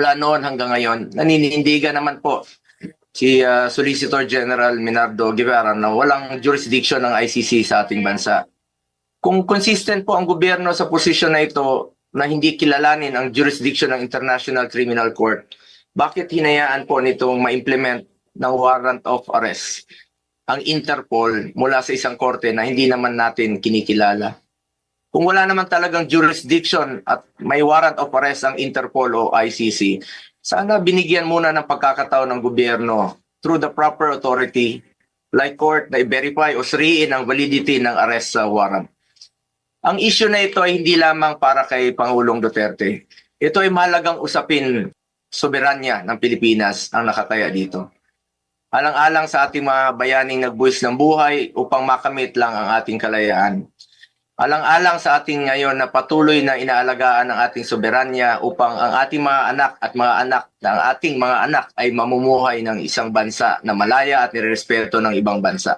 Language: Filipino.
Mula noon hanggang ngayon, naninindigan naman po si uh, Solicitor General Minardo Guevara na walang jurisdiction ng ICC sa ating bansa. Kung consistent po ang gobyerno sa posisyon na ito na hindi kilalanin ang jurisdiction ng International Criminal Court, bakit hinayaan po nitong ma-implement ng warrant of arrest ang Interpol mula sa isang korte na hindi naman natin kinikilala? Kung wala naman talagang jurisdiction at may warrant of arrest ang Interpol o ICC, sana binigyan muna ng pagkakataon ng gobyerno through the proper authority like court na i-verify o suriin ang validity ng arrest sa warrant. Ang issue na ito ay hindi lamang para kay Pangulong Duterte. Ito ay mahalagang usapin soberanya ng Pilipinas ang nakataya dito. Alang-alang sa ating mga bayaning nagbuwis ng buhay upang makamit lang ang ating kalayaan. Alang-alang sa ating ngayon na patuloy na inaalagaan ang ating soberanya upang ang ating mga anak at mga anak ng ating mga anak ay mamumuhay ng isang bansa na malaya at nirespeto ng ibang bansa.